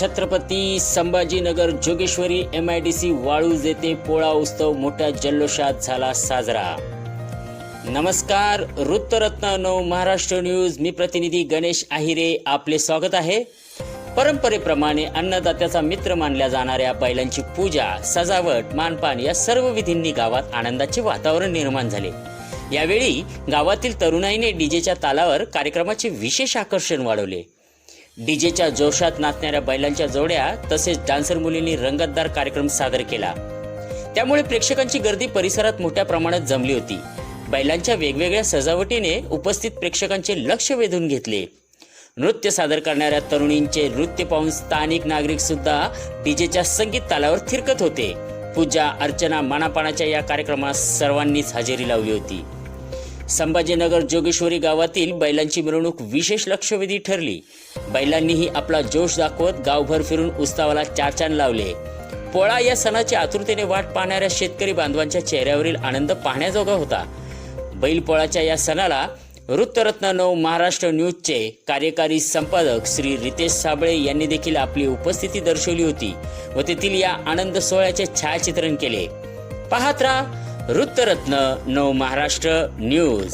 Chhatrapati Sambhajinagar Jogeshwari M I D C Waluj येथे पोळा उत्सव मोठ्या जल्लोषात झाला साजरा. नमस्कार वृत्तरत्न नऊ महाराष्ट्र न्यूज. मी प्रतिनिधी गणेश आहिरे. आपले स्वागत आहे. परंपरेप्रमाणे अन्नदात्याचा मित्र मानल्या जाणाऱ्या बैलांची पूजा सजावट मानपान या सर्व विधींनी गावात आनंदाचे वातावरण निर्माण झाले. यावेळी गावातील तरुणाईने डीजेच्या तालावर कार्यक्रमाचे विशेष आकर्षण वाढवले. डीजेच्या जोशात नाचणाऱ्या बैलांच्या जोड्या तसेच डान्सर मुलींनी रंगतदार कार्यक्रम सादर केला. त्यामुळे प्रेक्षकांची गर्दी परिसरात मोठ्या प्रमाणात जमली होती. बैलांच्या वेगवेगळ्या सजावटीने उपस्थित प्रेक्षकांचे लक्ष वेधून घेतले. नृत्य सादर करणाऱ्या तरुणींचे नृत्य पाहून स्थानिक नागरिक सुद्धा डीजेच्या संगीत तालावर थिरकत होते. पूजा अर्चना मानापानाच्या या कार्यक्रमात सर्वांनीच हजेरी लावली होती. संभाजीनगर जोगेश्वरी गावातील बैलांची मिरवणूक विशेष लक्षवेधी ठरली. बैलांनीही आपला जोश दाखवत गावभर फिरून उत्सवाला चारचान लावले. पोळा या सणाची आतुरतेने वाट पाहणाऱ्या शेतकरी बांधवांच्या चेहऱ्यावरील आनंद पाहण्याजोगा होता. बैलपोळाच्या या सणाला वृत्तरत्न नऊ महाराष्ट्र न्यूजचे कार्यकारी संपादक श्री रितेश साबळे यांनी देखील आपली उपस्थिती दर्शवली होती व तेथील या आनंद सोहळ्याचे छायाचित्रण केले. पाहत राहा वृत्तरत्न नऊ महाराष्ट्र न्यूज.